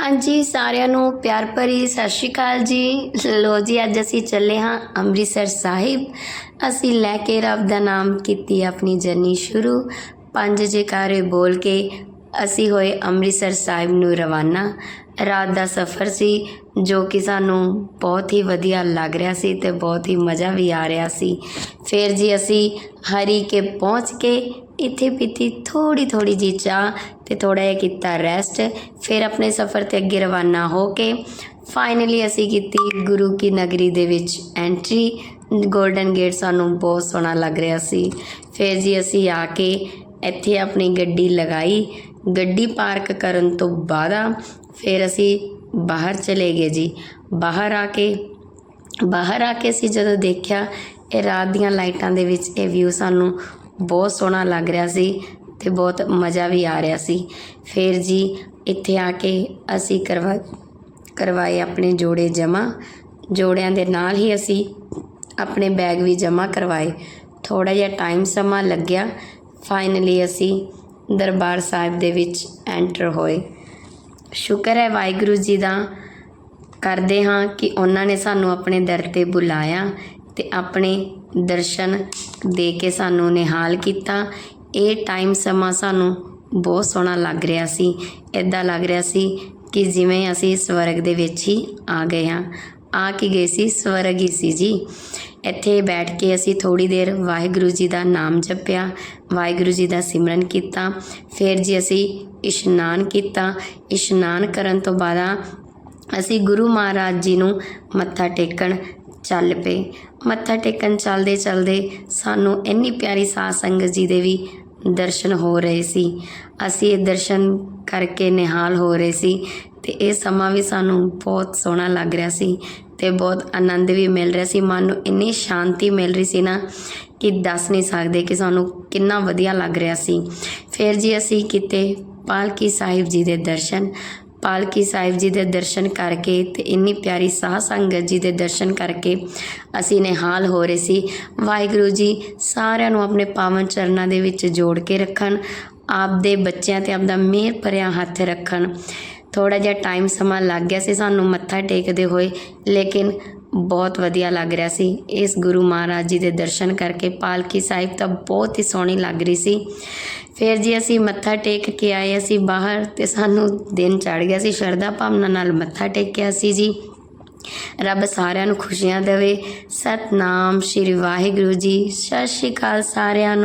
ਹਾਂਜੀ, ਸਾਰਿਆਂ ਨੂੰ ਪਿਆਰ ਭਰੀ ਸਤਿ ਸ਼੍ਰੀ ਅਕਾਲ ਜੀ। ਲੋ ਜੀ, ਅੱਜ ਅਸੀਂ ਚੱਲੇ ਹਾਂ ਅੰਮ੍ਰਿਤਸਰ ਸਾਹਿਬ। ਅਸੀਂ ਲੈ ਕੇ ਰੱਬ ਦਾ ਨਾਮ ਕੀਤੀ ਆਪਣੀ ਜਰਨੀ ਸ਼ੁਰੂ। ਪੰਜ ਜੈਕਾਰੇ ਬੋਲ ਕੇ ਅਸੀਂ ਹੋਏ ਅੰਮ੍ਰਿਤਸਰ ਸਾਹਿਬ ਨੂੰ ਰਵਾਨਾ। ਰਾਤ ਦਾ ਸਫ਼ਰ ਸੀ, ਜੋ ਕਿ ਸਾਨੂੰ ਬਹੁਤ ਹੀ ਵਧੀਆ ਲੱਗ ਰਿਹਾ ਸੀ ਅਤੇ ਬਹੁਤ ਹੀ ਮਜ਼ਾ ਵੀ ਆ ਰਿਹਾ ਸੀ। ਫਿਰ ਜੀ ਅਸੀਂ ਹਰੀ ਕੇ ਪਹੁੰਚ ਕੇ ਇੱਥੇ ਪੀਤੀ ਥੋੜੀ ਥੋੜੀ ਜੀ ਚਾਹ ਅਤੇ ਥੋੜ੍ਹਾ ਜਿਹਾ ਕੀਤਾ ਰੈਸਟ ਫਿਰ ਆਪਣੇ ਸਫ਼ਰ ਤੇ ਅੱਗੇ ਰਵਾਨਾ ਹੋ ਕੇ ਫਾਈਨਲੀ ਅਸੀਂ ਕੀਤੀ ਗੁਰੂ ਕੀ ਨਗਰੀ ਦੇ ਵਿੱਚ ਐਂਟਰੀ ਗੋਲਡਨ ਗੇਟ ਸਾਨੂੰ ਬਹੁਤ ਸੋਹਣਾ ਲੱਗ ਰਿਹਾ ਸੀ। ਫਿਰ ਜੀ ਅਸੀਂ ਆ ਕੇ ਇੱਥੇ ਆਪਣੀ ਗੱਡੀ ਲਗਾਈ ਗੱਡੀ ਪਾਰਕ ਕਰਨ ਤੋਂ ਬਾਅਦ ਫਿਰ ਅਸੀਂ ਬਾਹਰ ਚਲੇ ਗਏ ਜੀ। ਬਾਹਰ ਆ ਕੇ, ਬਾਹਰ ਆ ਕੇ ਅਸੀਂ ਜਦੋਂ ਦੇਖਿਆ, ਇਹ ਰਾਤ ਦੀਆਂ ਲਾਈਟਾਂ ਦੇ ਵਿੱਚ ਇਹ ਵਿਊ ਸਾਨੂੰ ਬਹੁਤ ਸੋਹਣਾ ਲੱਗ ਰਿਹਾ ਸੀ ਤੇ ਬਹੁਤ ਮਜ਼ਾ ਵੀ ਆ ਰਿਹਾ ਸੀ। ਫਿਰ ਜੀ ਇੱਥੇ ਆ ਕੇ ਅਸੀਂ ਕਰਵਾ, ਕਰਵਾਏ ਆਪਣੇ ਜੋੜੇ ਜਮਾ ਜੋੜਿਆਂ ਦੇ ਨਾਲ ਹੀ ਅਸੀਂ ਆਪਣੇ ਬੈਗ ਵੀ ਜਮਾ ਕਰਵਾਏ। ਥੋੜਾ ਜਿਹਾ ਟਾਈਮ ਸਮਾਂ ਲੱਗਿਆ। ਫਾਈਨਲੀ ਅਸੀਂ ਦਰਬਾਰ ਸਾਹਿਬ ਦੇ ਵਿੱਚ ਐਂਟਰ ਹੋਏ। ਸ਼ੁਕਰ ਹੈ ਵਾਹਿਗੁਰੂ ਜੀ ਦਾ। ਕਰਦੇ ਹਾਂ ਕਿ ਉਹਨਾਂ ਨੇ ਸਾਨੂੰ ਆਪਣੇ ਦਰ ਤੇ ਬੁਲਾਇਆ ਤੇ ਆਪਣੇ ਦਰਸ਼ਨ ਦੇ ਕੇ ਸਾਨੂੰ ਨਿਹਾਲ ਕੀਤਾ। ਇਹ ਟਾਈਮ ਸਮਾਂ ਸਾਨੂੰ ਬਹੁਤ ਸੋਹਣਾ ਲੱਗ ਰਿਹਾ ਸੀ। ਇਦਾਂ ਲੱਗ ਰਿਹਾ ਸੀ ਕਿ ਜਿਵੇਂ ਅਸੀਂ ਸਵਰਗ ਦੇ ਵਿੱਚ ਹੀ ਆ ਗਏ ਹਾਂ। ਆ ਕੇ ਗਏ ਸੀ? ਸਵਰਗ ਹੀ ਸੀ ਜੀ। ਇੱਥੇ ਬੈਠ ਕੇ ਅਸੀਂ ਥੋੜੀ ਦੇਰ ਵਾਹਿਗੁਰੂ ਜੀ ਦਾ ਨਾਮ ਜਪਿਆ, ਵਾਹਿਗੁਰੂ ਜੀ ਦਾ ਸਿਮਰਨ ਕੀਤਾ, ਫਿਰ ਜੀ ਅਸੀਂ ਇਸ਼ਨਾਨ ਕੀਤਾ। ਇਸ਼ਨਾਨ ਕਰਨ ਤੋਂ ਬਾਅਦ ਅਸੀਂ ਗੁਰੂ ਮਹਾਰਾਜ ਜੀ ਨੂੰ ਮੱਥਾ ਟੇਕਣ ਚੱਲ ਪਏ। ਮੱਥਾ ਟੇਕਣ ਚੱਲਦੇ ਚੱਲਦੇ ਸਾਨੂੰ ਇੰਨੀ ਪਿਆਰੀ ਸਾਧ ਸੰਗਤ ਜੀ ਦੇ ਵੀ ਦਰਸ਼ਨ ਹੋ ਰਹੇ ਸੀ। ਅਸੀਂ ਇਹ ਦਰਸ਼ਨ ਕਰਕੇ ਨਿਹਾਲ ਹੋ ਰਹੇ ਸੀ ਤੇ ਇਹ ਸਮਾਂ ਵੀ ਸਾਨੂੰ ਬਹੁਤ ਸੋਹਣਾ ਲੱਗ ਰਿਹਾ ਸੀ। ਤੇ ਬਹੁਤ ਆਨੰਦ ਵੀ ਮਿਲ ਰਿਹਾ ਸੀ। ਮਨ ਨੂੰ ਇੰਨੀ ਸ਼ਾਂਤੀ ਮਿਲ ਰਹੀ ਸੀ ਨਾ ਕਿ ਦੱਸ ਨਹੀਂ ਸਕਦੇ ਕਿ ਸਾਨੂੰ ਕਿੰਨਾ ਵਧੀਆ ਲੱਗ ਰਿਹਾ ਸੀ। ਫਿਰ ਜੀ ਅਸੀਂ ਕਿਤੇ ਪਾਲਕੀ ਸਾਹਿਬ ਜੀ ਦੇ ਦਰਸ਼ਨ। ਪਾਲਕੀ ਸਾਹਿਬ ਜੀ ਦੇ ਦਰਸ਼ਨ ਕਰਕੇ ਤੇ ਇੰਨੀ ਪਿਆਰੀ ਸਾਧ ਸੰਗਤ ਜੀ ਦੇ ਦਰਸ਼ਨ ਕਰਕੇ ਅਸੀਂ ਨਿਹਾਲ ਹੋ ਰਹੇ ਸੀ। ਵਾਹਿਗੁਰੂ ਜੀ ਸਾਰਿਆਂ ਨੂੰ ਆਪਣੇ ਪਾਵਨ ਚਰਨਾਂ ਦੇ ਵਿੱਚ ਜੋੜ ਕੇ ਰੱਖਣ, ਆਪਦੇ ਬੱਚਿਆਂ ਤੇ ਆਪਦਾ ਮਿਹਰ ਭਰਿਆ ਹੱਥ ਰੱਖਣ। ਥੋੜਾ ਜਿਹਾ ਟਾਈਮ ਸਮਾਂ ਲੱਗ ਗਿਆ ਸੀ, ਸਾਨੂੰ ਮੱਥਾ ਟੇਕਦੇ ਹੋਏ, ਲੇਕਿਨ ਬਹੁਤ ਵਧੀਆ ਲੱਗ ਰਿਹਾ ਸੀ। ਇਸ ਗੁਰੂ ਮਹਾਰਾਜ ਜੀ ਦੇ ਦਰਸ਼ਨ ਕਰਕੇ ਪਾਲਕੀ ਸਾਹਿਬ ਤਾਂ ਬਹੁਤ ਹੀ ਸੋਹਣੀ ਲੱਗ ਰਹੀ ਸੀ। ਫਿਰ ਜੀ ਅਸੀਂ ਮੱਥਾ ਟੇਕ ਕੇ ਆਏ, ਅਸੀਂ ਬਾਹਰ ਤੇ ਸਾਨੂੰ ਦਿਨ ਚੜ ਗਿਆ ਸੀ, ਸ਼ਰਧਾ ਭਾਵਨਾ ਨਾਲ ਮੱਥਾ ਟੇਕਿਆ ਸੀ ਜੀ। ਰੱਬ ਸਾਰਿਆਂ ਨੂੰ ਖੁਸ਼ੀਆਂ ਦੇਵੇ। ਸਤਨਾਮ ਸ਼੍ਰੀ ਵਾਹਿਗੁਰੂ ਜੀ। ਸਤਿ ਸ਼੍ਰੀ ਅਕਾਲ ਸਾਰਿਆਂ ਨੂੰ।